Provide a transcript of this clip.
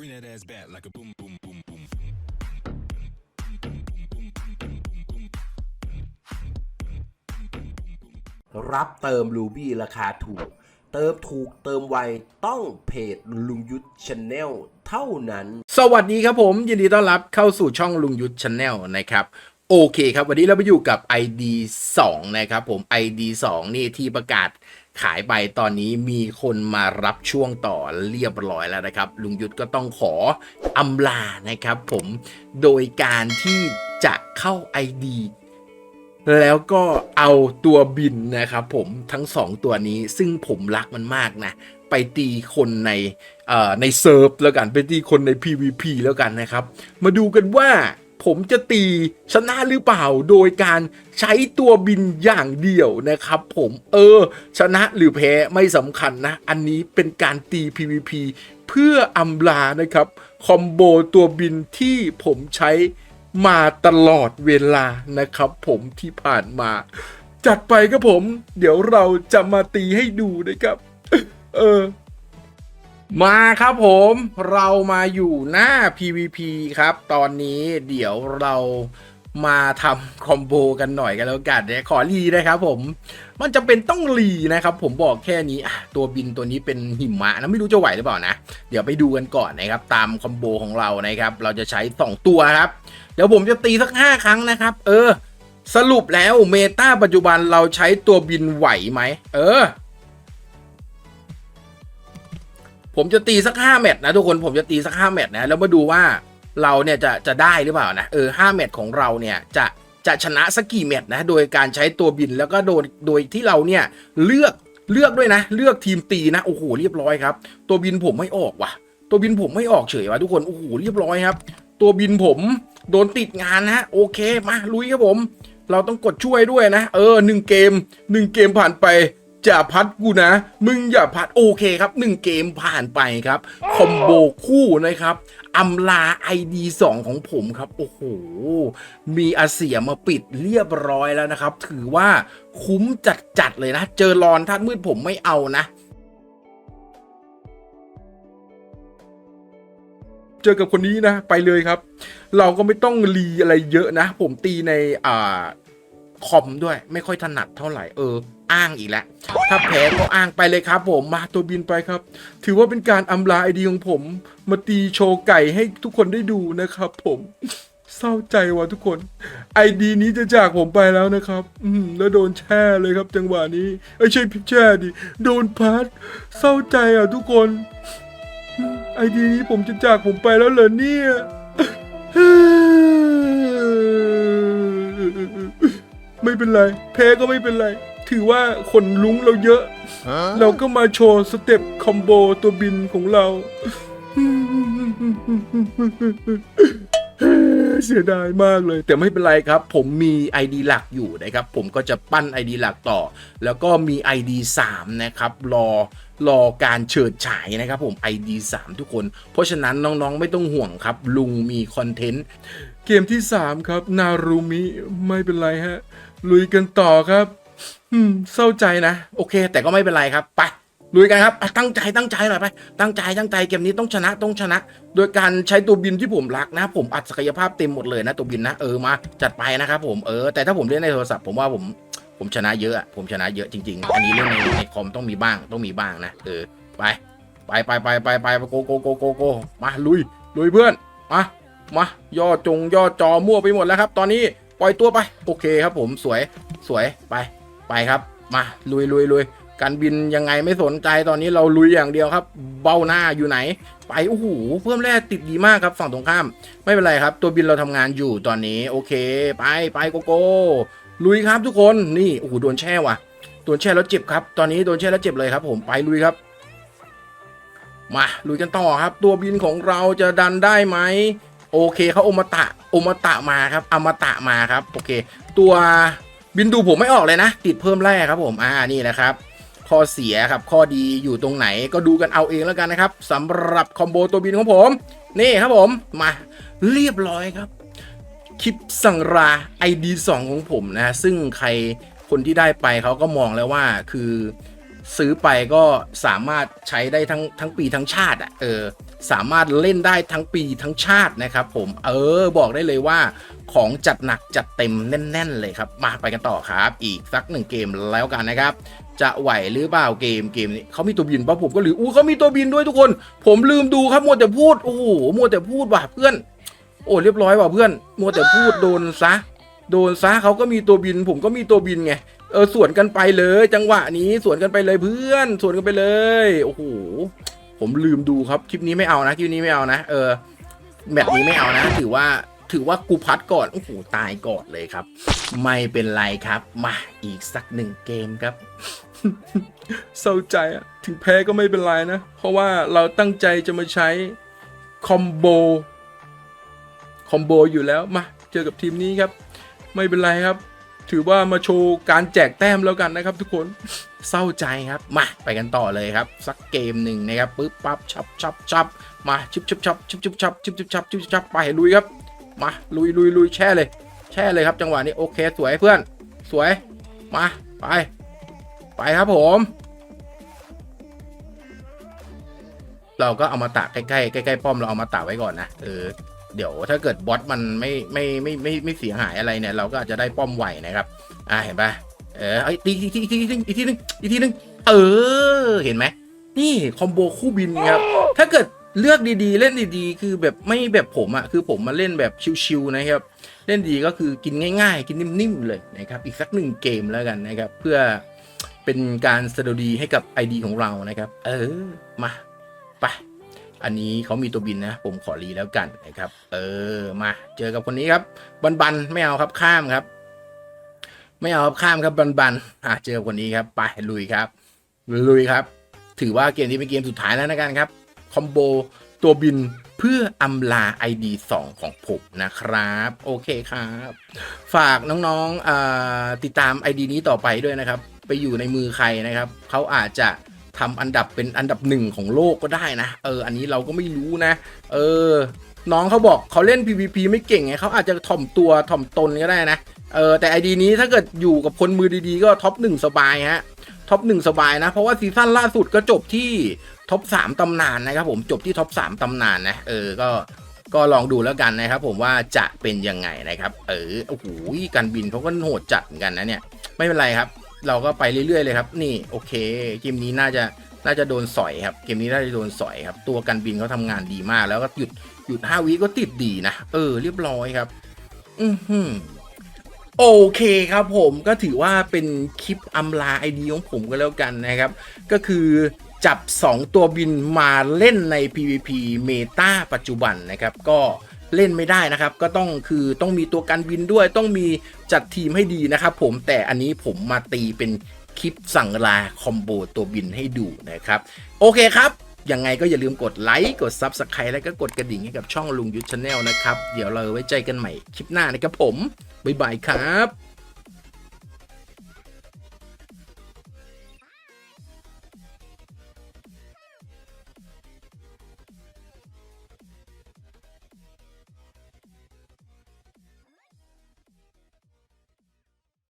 Bring that ass back like a boom, boom, boom, boom. รับเติมรูบี้ราคาถูก เติมถูกเติมไวต้องเพจลุงยุทธชาแนลเท่านั้น สวัสดีครับผมยินดีต้อนรับเข้าสู่ช่องลุงยุทธชาแนลนะครับ โอเคครับ วันนี้เราไปอยู่กับ ID 2 นะครับผม ID 2 นี่ที่ประกาศ ขายไปตอนนี้มีคนมารับช่วงต่อเรียบร้อยแล้วนะครับ ลุงยุทธก็ต้องขออำลานะครับผมโดยการที่จะเข้า ID แล้วก็เอาตัวบินนะครับผมทั้งสองตัวนี้ซึ่งผมรักมันมากนะไปตีคนในเอ่อในเซิร์ฟแล้วกันไปตีคนใน PVP แล้วกันนะครับ มาดูกันว่า ผมจะตีชนะหรือเปล่าโดยการใช้ตัวบินอย่างเดียวนะครับผมเออ ชนะหรือแพ้ไม่สำคัญนะ อันนี้เป็นการตี PVP เพื่ออำลานะครับ คอมโบตัวบินที่ผมใช้มาตลอดเวลานะครับผมที่ผ่านมา จัดไปครับผม เดี๋ยวเราจะมาตีให้ดูนะครับ เออ มาครับผมเรามาอยู่หน้า PVP ครับ ตอนนี้เดี๋ยวเรามาทำคอมโบกันหน่อยกันแล้วกันเนี่ยขอรีนะครับผม มันจะเป็นต้องรีนะครับ ผมบอกแค่นี้ตัวบินตัวนี้เป็นหิมะนะไม่รู้จะไหวหรือเปล่านะ เดี๋ยวไปดูกันก่อนนะครับ ตามคอมโบของเรานะครับ เราจะใช้ 2 ตัวครับ เดี๋ยวผมจะตีสัก 5 ครั้งนะครับ เออ สรุปแล้วเมตาปัจจุบันเราใช้ตัวบินไหวไหมเออ ผมจะตีสักห้าแมตช์นะทุกคนผมจะตีสักห้าแมตช์นะแล้วมาดูว่าเราเนี่ยจะจะได้หรือเปล่านะเออห้าแมตช์ของเราเนี่ยจะจะชนะสักกี่แมตช์นะโดยการใช้ตัวบินแล้วก็โดยโดยที่เราเนี่ยเลือกเลือกด้วยนะ เลือกทีมตีนะโอ้โหเรียบร้อยครับ ตัวบินผมไม่ออกว่ะ ตัวบินผมไม่ออกเฉยว่ะทุกคนโอ้โหเรียบร้อยครับ ตัวบินผมโดนติดงานนะโอเคมาลุยครับผม เราต้องกดช่วยด้วยนะ เออหนึ่งเกมหนึ่งเกมผ่านไป จะพัดกูนะ มึงอย่าพัดโอเคครับหนึ่งเกมผ่านไปครับ คอมโบคู่นะครับอำลา ID 2 ของผมครับ โอ้โห มีอาเสียมาปิดเรียบร้อยแล้วนะครับ ถือว่าคุ้มจัด ๆ เลยนะ เจอรอนทัดมืดผมไม่เอานะเจอกับคนนี้นะไปเลยครับ เราก็ไม่ต้องรีอะไรเยอะนะ ผมตีในอ่าคอมด้วย ไม่ค่อยถนัดเท่าไหร่เออ อ้างอีกแล้ว ถ้าแพ้ก็อ้างไปเลยครับผมมาตัวบินไปครับ ถือว่าเป็นการอำลาไอดีของผม มาตีโชว์ไก่ให้ทุกคนได้ดูนะครับผมเศร้าใจว่ะทุกคนไอดีนี้จะจากผมไปแล้วนะครับ อืมแล้วโดนแช่เลยครับ จังหวะนี้ไอ้ใช่พิแช่ดิโดนพัดเศร้าใจอะทุกคนไอดีนี้ผมจะจากผมไปแล้วเหรอเนี่ยไม่เป็นไรแพ้ก็ไม่เป็นไร ถือว่าคนลุ้งเราเยอะ เราก็มาโชว์สเต็ปคอมโบตัวบินของเรา เสียดายมากเลย แต่ไม่เป็นไรครับ ผมมี ID หลักอยู่นะครับ ผมก็จะปั้น ID หลักต่อ แล้วก็มี ID 3 นะครับ รอรอการเฉิดฉายนะครับผม ID 3 ทุกคน เพราะฉะนั้นน้องๆ ไม่ต้องห่วงครับ ลุงมีคอนเทนต์ เกมที่ 3 ครับ นารูมิ ไม่เป็นไรฮะ ลุยกันต่อครับ อืมเศร้าใจนะ โอเค แต่ก็ไม่เป็นไรครับ ไปลุยกันครับ ตั้งใจตั้งใจหน่อยไป ตั้งใจตั้งใจเกมนี้ต้องชนะต้องชนะ โดยการใช้ตัวบินที่ผมรักนะ ผมอัดศักยภาพเต็มหมดเลยนะตัวบินนะเออมาจัดไปนะครับผมเออแต่ถ้าผมเล่นในโทรศัพท์ผมว่าผมผมชนะเยอะอะผมชนะเยอะจริงๆอันนี้เล่นในในคอมต้องมีบ้างต้องมีบ้างนะเออไปไปไปไปไปไปโกโกโกโกโกมาลุยลุยเพื่อนมามาย่อจงย่อจอมั่วไปหมดแล้วครับ ตอนนี้ปล่อยตัวไป โอเคครับผมสวยสวยไป ไปครับมาลุยลุยลุยการบินยังไงไม่สนใจตอนนี้เราลุยอย่างเดียวครับ เบ้าหน้าอยู่ไหน ไปโอ้โหเพิ่มแร่ติดดีมากครับฝั่งตรงข้าม ไม่เป็นไรครับ ตัวบินเราทำงานอยู่ตอนนี้โอเค ไปไปโกโก้ลุยครับทุกคนนี่โอ้โหโดนแช่ว่ะโดนแช่แล้วเจ็บครับ ตอนนี้โดนแช่แล้วเจ็บเลยครับ ผมไปลุยครับ มาลุยกันต่อครับ ตัวบินของเราจะดันได้ไหมโอเคเขาอมตะอมตะมาครับอมตะมาครับ โอเค ตัว บินดูผมไม่ออกเลยนะ ติดเพิ่มแร่ครับผมอ่านี่นะครับ ข้อเสียครับข้อดีอยู่ตรงไหนก็ดูกันเอาเองแล้วกันนะครับสำหรับคอมโบตัวบินของผม นี่ครับผมมาเรียบร้อยครับ คลิปสั่งรา ID 2ของผมนะ ซึ่งใครคนที่ได้ไปเขาก็มองแล้วว่าคือซื้อไปก็สามารถใช้ได้ทั้งทั้งปีทั้งชาติอะเออ สามารถเล่นได้ทั้งปีทั้งชาตินะครับผมเออบอกได้เลยว่าของจัดหนักจัดเต็มแน่น ๆ เลยครับ มาไปกันต่อครับ อีกสักหนึ่งเกมแล้วกันนะครับ จะไหวหรือเปล่าเกมเกมนี้เขามีตัวบินป่ะผมก็หรืออู้เขามีตัวบินด้วยทุกคน ผมลืมดูครับมัวแต่พูดโอ้โหมัวแต่พูดว่ะเพื่อน โอ้เรียบร้อยว่ะเพื่อนมัวแต่พูดโดนซะโดนซะเขาก็มีตัวบิน ผมก็มีตัวบินไงเออสวนกันไปเลย จังหวะนี้สวนกันไปเลยเพื่อน สวนกันไปเลยโอ้โห ผมลืมดูครับคลิปนี้ไม่เอานะคลิปนี้ไม่เอานะ เออแบบนี้ไม่เอานะ ถือว่าถือว่ากูพัดก่อนโอ้โหตายก่อนเลยครับ ไม่เป็นไรครับ มาอีกสักหนึ่งเกมครับเศร้าใจอะถึงแพ้ก็ไม่เป็นไรนะ เพราะว่าเราตั้งใจจะมาใช้คอมโบคอมโบอยู่แล้วมาเจอกับทีมนี้ครับ ไม่เป็นไรครับ ถือว่ามาโชว์การแจกแต้มแล้วกันนะครับ ทุกคนเศร้าใจครับมาไปกันต่อเลยครับ สักเกมหนึ่งนะครับปึ๊บปั๊บชับชับชับมาชุบชุบชับชุบชุบชับชุบชุบชับชุบชุบชับไปลุยครับ มาลุยลุยลุยแช่เลย แช่เลยครับ จังหวะนี้โอเคสวยเพื่อน สวยมาไป ไปครับผม เราก็เอามาตากใกล้ๆใกล้ๆป้อมเราเอามาตากไว้ก่อนนะเออ เดี๋ยวถ้าเกิดบอสมันไม่ไม่ไม่ไม่ไม่เสียหายอะไรเนี่ย เราก็อาจจะได้ป้อมไหวนะครับ อ่าเห็นปะเออไอ้ยตีอีกทีอีกทีอีกทีอีกทีนึงอีกทีนึงเออเห็นไหมนี่คอมโบคู่บินครับถ้าเกิดเลือกดีๆ เล่นดีๆ คือแบบไม่แบบผมอะคือผมมาเล่นแบบชิวๆนะครับ เล่นดีก็คือกินง่าย ๆ กินนิ่มๆเลยนะครับอีกสักหนึ่งเกมแล้วกันนะครับ เพื่อเป็นการสะดุดีให้กับ ID ของเรานะครับ เออมาไป อันนี้เขามีตัวบินนะ ผมขอรีแล้วกันนะครับ เออมาเจอกับคนนี้ครับ บันบันไม่เอาครับข้ามครับ ไม่เอาครับข้ามครับบันบันอะเจอคนนี้ครับไปลุยครับลุยครับ ถือว่าเกมนี้เป็นเกมสุดท้ายแล้วนะกันครับคอมโบตัวบินเพื่ออำลา ID 2 ของผมนะครับ โอเคครับ ฝากน้องๆติดตาม ID นี้ต่อไปด้วยนะครับ ไปอยู่ในมือใครนะครับ เขาอาจจะ ทำอันดับเป็นอันดับหนึ่งของโลกก็ได้นะ เออ อันนี้เราก็ไม่รู้นะ เออ น้องเขาบอกเขาเล่น PVP ไม่เก่งไงเขาอาจจะถ่อมตัวถ่อมตนก็ได้นะ เออ แต่ ID นี้ถ้าเกิดอยู่กับคนมือดีๆ ก็ท็อปหนึ่งสบายฮะ ท็อปหนึ่งสบายนะ เพราะว่าซีซั่นล่าสุดก็จบที่ท็อปสามตำนานนะครับผม จบที่ท็อปสามตำนานนะ เออ ก็ก็ลองดูแล้วกันนะครับผมว่าจะเป็นยังไงนะครับ เออ โอ้โห การบินเขาก็โหดจัดเหมือนกันนะเนี่ย ไม่เป็นไรครับ เราก็ไปเรื่อยๆเลยครับ นี่โอเค เกมนี้น่าจะน่าจะโดนสอยครับ เกมนี้น่าจะโดนสอยครับ ตัวการบินเขาทำงานดีมาก แล้วก็หยุดหยุดห้าวิก็ติดดีนะ เออ เรียบร้อยครับ อือหือโอเคครับผมก็ถือว่าเป็นคลิปอำลาไอดีของผมก็แล้วกันนะครับ ก็คือจับ 2 ตัวบินมาเล่นใน PVP เมตาปัจจุบันนะครับ ก็ เล่นไม่ได้นะครับ ก็ต้องคือต้องมีตัวการบินด้วยต้องมีจัดทีมให้ดีนะครับ ผมแต่อันนี้ผมมาตีเป็นคลิปสั่งลาคอมโบตัวบินให้ดูนะครับ โอเคครับยังไงก็อย่าลืมกดไลค์กด Subscribe แล้วก็กดกระดิ่งให้กับช่องลุงยุทธชาแนลนะครับ เดี๋ยวเราไว้ใจกันใหม่คลิปหน้านะครับผม บ๊ายบายครับ